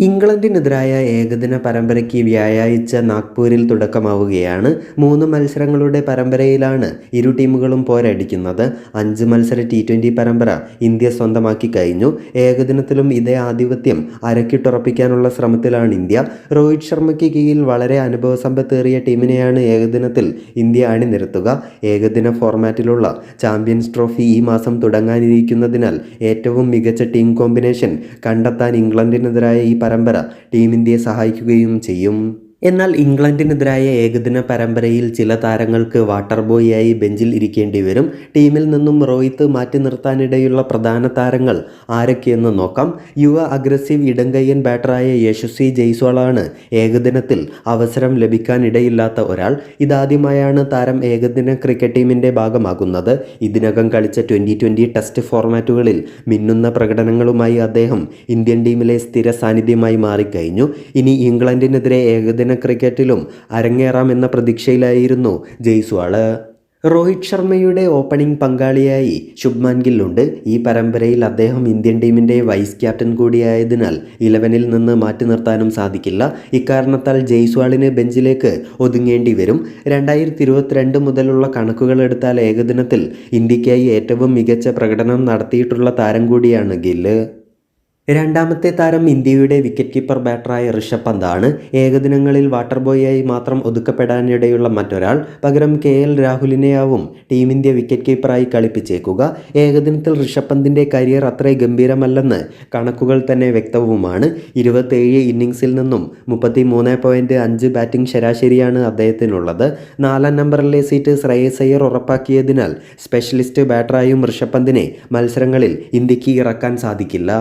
ഇംഗ്ലണ്ടിനെതിരായ ഏകദിന പരമ്പരയ്ക്ക് വ്യാഴാഴ്ച നാഗ്പൂരിൽ തുടക്കമാവുകയാണ്. മൂന്ന് മത്സരങ്ങളുടെ പരമ്പരയിലാണ് ഇരു ടീമുകളും പോരടിക്കുന്നത്. അഞ്ച് മത്സര ടി ട്വന്റി പരമ്പര ഇന്ത്യ സ്വന്തമാക്കി കഴിഞ്ഞു. ഏകദിനത്തിലും ഇതേ ആധിപത്യം അരക്കിട്ടുറപ്പിക്കാനുള്ള ശ്രമത്തിലാണ് ഇന്ത്യ. രോഹിത് ശർമ്മയ്ക്ക് കീഴിൽ വളരെ അനുഭവസമ്പത്തേറിയ ടീമിനെയാണ് ഏകദിനത്തിൽ ഇന്ത്യ അണിനിരത്തുക. ഏകദിന ഫോർമാറ്റിലുള്ള ചാമ്പ്യൻസ് ട്രോഫി ഈ മാസം തുടങ്ങാനിരിക്കുന്നതിനാൽ ഏറ്റവും മികച്ച ടീം കോമ്പിനേഷൻ കണ്ടെത്താൻ ഇംഗ്ലണ്ടിനെതിരായ ഈ പരമ്പര ടീം ഇന്ത്യയെ സഹായിക്കുകയും ചെയ്യും. എന്നാൽ ഇംഗ്ലണ്ടിനെതിരായ ഏകദിന പരമ്പരയിൽ ചില താരങ്ങൾക്ക് വാട്ടർ ബോയിയായി ബെഞ്ചിൽ ഇരിക്കേണ്ടി വരും. ടീമിൽ നിന്നും റോഹിത്ത് മാറ്റി നിർത്താനിടയുള്ള പ്രധാന താരങ്ങൾ ആരൊക്കെയെന്ന് നോക്കാം. യുവ അഗ്രസീവ് ഇടങ്കയ്യൻ ബാറ്ററായ യശസ്വി ജയ്സ്വാളാണ് ഏകദിനത്തിൽ അവസരം ലഭിക്കാനിടയില്ലാത്ത ഒരാൾ. ഇതാദ്യമായാണ് താരം ഏകദിന ക്രിക്കറ്റ് ടീമിന്റെ ഭാഗമാകുന്നത്. ഇതിനകം കളിച്ച ട്വന്റി ട്വന്റി ടെസ്റ്റ് ഫോർമാറ്റുകളിൽ മിന്നുന്ന പ്രകടനങ്ങളുമായി അദ്ദേഹം ഇന്ത്യൻ ടീമിലെ സ്ഥിര സാന്നിധ്യമായി മാറിക്കഴിഞ്ഞു. ഇനി ഇംഗ്ലണ്ടിനെതിരെ ഏകദിന ക്രിക്കറ്റിലും അരങ്ങേറാമെന്ന പ്രതീക്ഷയിലായിരുന്നു ജയ്സ്വാൾ. രോഹിത് ശർമ്മയുടെ ഓപ്പണിംഗ് പങ്കാളിയായി ശുഭ്മാൻ ഗില്ലുണ്ട് ഈ പരമ്പരയിൽ അദ്ദേഹം ഇന്ത്യൻ ടീമിന്റെ വൈസ് ക്യാപ്റ്റൻ കൂടിയായതിനാൽ ഇലവനിൽ നിന്ന് മാറ്റി നിർത്താനും സാധിക്കില്ല. ഇക്കാരണത്താൽ ജയ്സ്വാളിന് ബെഞ്ചിലേക്ക് ഒതുങ്ങേണ്ടി വരും. രണ്ടായിരത്തി ഇരുപത്തിരണ്ട് മുതലുള്ള കണക്കുകൾ എടുത്താൽ ഏകദിനത്തിൽ ഇന്ത്യക്കായി ഏറ്റവും മികച്ച പ്രകടനം നടത്തിയിട്ടുള്ള താരം കൂടിയാണ് ഗില്ല് രണ്ടാമത്തെ താരം ഇന്ത്യയുടെ വിക്കറ്റ് കീപ്പർ ബാറ്ററായ ഋഷഭ് പന്താണ് ഏകദിനങ്ങളിൽ വാട്ടർ ബോയായി മാത്രം ഒതുക്കപ്പെടാനിടയുള്ള മറ്റൊരാൾ പകരം കെ എൽ രാഹുലിനെയാവും ടീം ഇന്ത്യ വിക്കറ്റ് കീപ്പറായി കളിപ്പിച്ചേക്കുക. ഏകദിനത്തിൽ ഋഷഭ് പന്തിന്റെ കരിയർ അത്ര ഗംഭീരമല്ലെന്ന് കണക്കുകൾ തന്നെ വ്യക്തവുമാണ്. ഇരുപത്തേഴ് ഇന്നിങ്സിൽ നിന്നും മുപ്പത്തി മൂന്ന് പോയിന്റ് അഞ്ച് ബാറ്റിംഗ് ശരാശരിയാണ് അദ്ദേഹത്തിനുള്ളത്. നാലാം നമ്പറിലെ സീറ്റ് ശ്രേയസ് അയ്യർ ഉറപ്പാക്കിയതിനാൽ സ്പെഷ്യലിസ്റ്റ് ബാറ്ററായും ഋഷഭ് പന്തിനെ മത്സരങ്ങളിൽ ഇന്ത്യയ്ക്ക് ഇറക്കാൻ സാധിക്കില്ല.